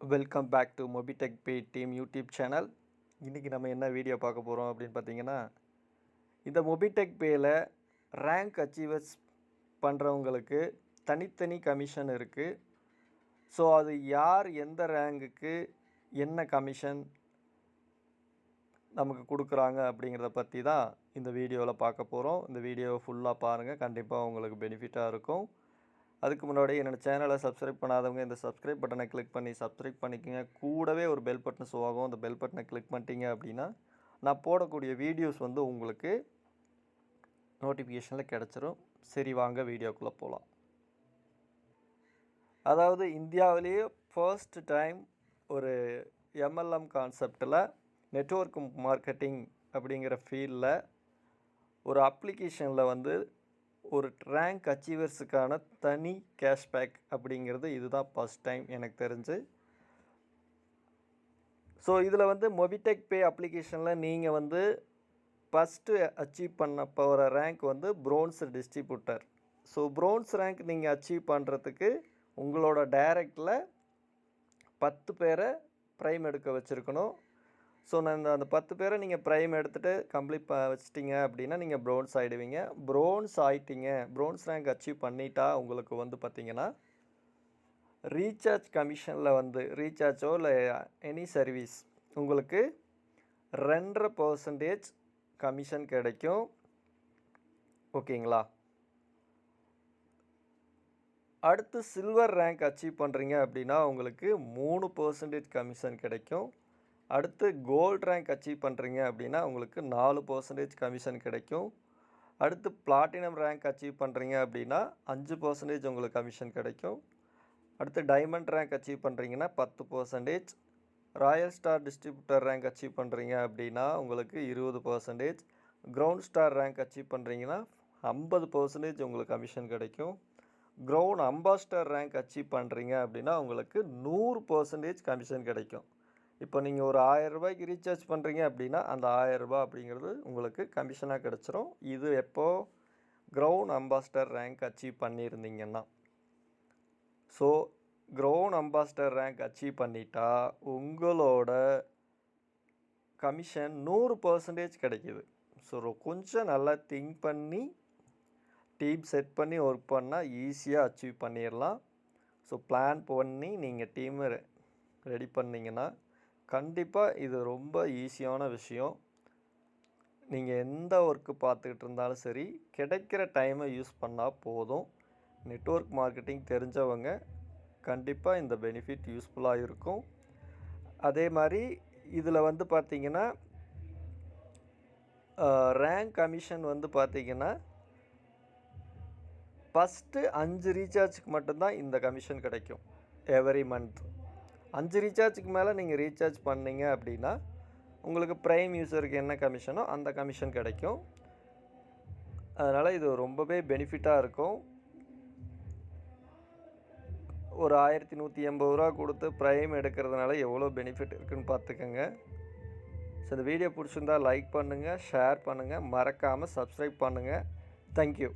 Welcome back to Mobitech Pay team YouTube channel இன்றைக்கி நம்ம என்ன வீடியோ பார்க்க போகிறோம் அப்படின்னு பார்த்தீங்கன்னா இந்த மொபிடெக் பேயில் ரேங்க் அச்சீவர்ஸ் பண்ணுறவங்களுக்கு தனித்தனி கமிஷன் இருக்குது ஸோ அது யார் எந்த ரேங்குக்கு என்ன கமிஷன் நமக்கு கொடுக்குறாங்க அப்படிங்கிறத பற்றி தான் இந்த வீடியோவில் பார்க்க போகிறோம் இந்த வீடியோவை ஃபுல்லாக பாருங்கள் கண்டிப்பாக உங்களுக்கு பெனிஃபிட்டாக இருக்கும். அதுக்கு முன்னாடி என்னோடய சேனலை சப்ஸ்கிரைப் பண்ணாதவங்க இந்த சப்ஸ்கிரைப் பட்டனை கிளிக் பண்ணி சப்ஸ்கிரைப் பண்ணிக்கோங்க. கூடவே ஒரு பெல் பட்டன் ஷோ ஆகும். அந்த பெல் பட்டனை கிளிக் பண்ணிட்டீங்க அப்படின்னா நான் போடக்கூடிய வீடியோஸ் வந்து உங்களுக்கு நோட்டிஃபிகேஷனில் கிடச்சிரும். சரி வாங்க வீடியோக்குள்ளே போகலாம் அதாவது இந்தியாவிலேயே ஃபர்ஸ்ட் டைம் ஒரு எம்எல்எம் கான்செப்டில் நெட்ஒர்க் மார்க்கெட்டிங் அப்படிங்கிற ஃபீல்டில் ஒரு அப்ளிகேஷனில் வந்து ஒரு ரேங்க் அச்சீவர்ஸுக்கான தனி கேஷ்பேக் அப்படிங்கிறது இதுதான் ஃபஸ்ட் டைம் எனக்கு தெரிஞ்சு. ஸோ இதில் வந்து மொபிடெக் பே அப்ளிகேஷனில் நீங்கள் வந்து ஃபஸ்ட்டு அச்சீவ் பண்ண போகிற ரேங்க் வந்து bronze distributor so bronze rank நீங்கள் அச்சீவ் பண்ணுறதுக்கு உங்களோட டைரக்டில் பத்து பேரை ப்ரைம் எடுக்க வச்சுருக்கணும். ஸோ நான் இந்த அந்த பத்து பேரை நீங்கள் ப்ரைம் எடுத்துகிட்டு கம்ப்ளீட் ப வச்சிட்டிங்க அப்படின்னா நீங்கள் ப்ரோன்ஸ் ஆகிடுவீங்க ப்ரோன்ஸ் ஆகிட்டீங்க ப்ரோன்ஸ் ரேங்க் அச்சீவ் பண்ணிட்டா உங்களுக்கு வந்து பார்த்தீங்கன்னா ரீசார்ஜ் கமிஷனில் வந்து ரீசார்ஜோ இல்லை எனி சர்வீஸ் உங்களுக்கு ரெண்டரை பர்சன்டேஜ் கமிஷன் கிடைக்கும். ஓகேங்களா? அடுத்து சில்வர் ரேங்க் அச்சீவ் பண்ணுறீங்க அப்படின்னா உங்களுக்கு மூணு பர்சன்டேஜ் கமிஷன் கிடைக்கும். அடுத்து கோல்ட் ரேங்க் அச்சீவ் பண்ணுறீங்க அப்படின்னா உங்களுக்கு நாலு பர்சன்டேஜ் கமிஷன் கிடைக்கும். அடுத்து பிளாட்டினம் ரேங்க் அச்சீவ் பண்ணுறீங்க அப்படின்னா அஞ்சு பர்சன்டேஜ் உங்களுக்கு கமிஷன் கிடைக்கும். அடுத்து டைமண்ட் ரேங்க் அச்சீவ் பண்ணுறீங்கன்னா பத்து percentage royal star distributor rank achieve பண்ணுறீங்க அப்படின்னா உங்களுக்கு இருபது percentage crown star rank achieve பண்ணுறீங்கன்னா ஐம்பது பர்சன்டேஜ் உங்களுக்கு கமிஷன் கிடைக்கும். க்ரௌண்ட் அம்பாஸ்டர் ரேங்க் அச்சீவ் பண்ணுறீங்க அப்படின்னா உங்களுக்கு நூறு பர்சன்டேஜ் கமிஷன் கிடைக்கும். இப்போ நீங்கள் ஒரு ஆயரரூபாய்க்கு ரீசார்ஜ் பண்ணுறீங்க அப்படின்னா அந்த ஆயரரூபா அப்படிங்கிறது உங்களுக்கு கமிஷனாக கிடச்சிரும். இது எப்போது க்ரௌண்ட் அம்பாஸ்டர் ரேங்க் அச்சீவ் பண்ணியிருந்தீங்கன்னா so crown ambassador rank achieve பண்ணிட்டா உங்களோட கமிஷன் நூறு பர்சன்டேஜ் கிடைக்கிது. ஸோ கொஞ்சம் நல்லா திங்க் பண்ணி டீம் செட் பண்ணி ஒர்க் பண்ணால் ஈஸியாக அச்சீவ் பண்ணிடலாம் ஸோ பிளான் பண்ணி நீங்கள் டீமை ரெடி பண்ணிங்கன்னா கண்டிப்பாக இது ரொம்ப ஈஸியான விஷயம். நீங்கள் எந்த ஒர்க்கு பார்த்துக்கிட்டு இருந்தாலும் சரி கிடைக்கிற டைமை யூஸ் பண்ணால் போதும். நெட்ஒர்க் மார்க்கெட்டிங் தெரிஞ்சவங்க கண்டிப்பாக இந்த பெனிஃபிட் யூஸ்ஃபுல்லாக இருக்கும். அதே மாதிரி இதில் வந்து பார்த்திங்கன்னா ரேங்க் கமிஷன் வந்து பார்த்திங்கன்னா ஃபஸ்ட்டு அஞ்சு ரீசார்ஜுக்கு மட்டும்தான் இந்த கமிஷன் கிடைக்கும். எவரி மந்த் அஞ்சு ரீசார்ஜுக்கு மேலே நீங்கள் ரீசார்ஜ் பண்ணீங்க அப்படின்னா உங்களுக்கு ப்ரைம் யூஸருக்கு என்ன கமிஷனோ அந்த கமிஷன் கிடைக்கும். அதனால் இது ரொம்பவே பெனிஃபிட்டாக இருக்கும். ஒரு ஆயிரத்தி நூற்றி எண்பது ரூபா கொடுத்து ப்ரைம் எடுக்கிறதுனால எவ்வளோ பெனிஃபிட் இருக்குதுன்னு பார்த்துக்கோங்க. ஸோ இந்த வீடியோ பிடிச்சிருந்தா லைக் பண்ணுங்கள் ஷேர் பண்ணுங்கள் மறக்காமல் சப்ஸ்கிரைப் பண்ணுங்கள் தேங்க்யூ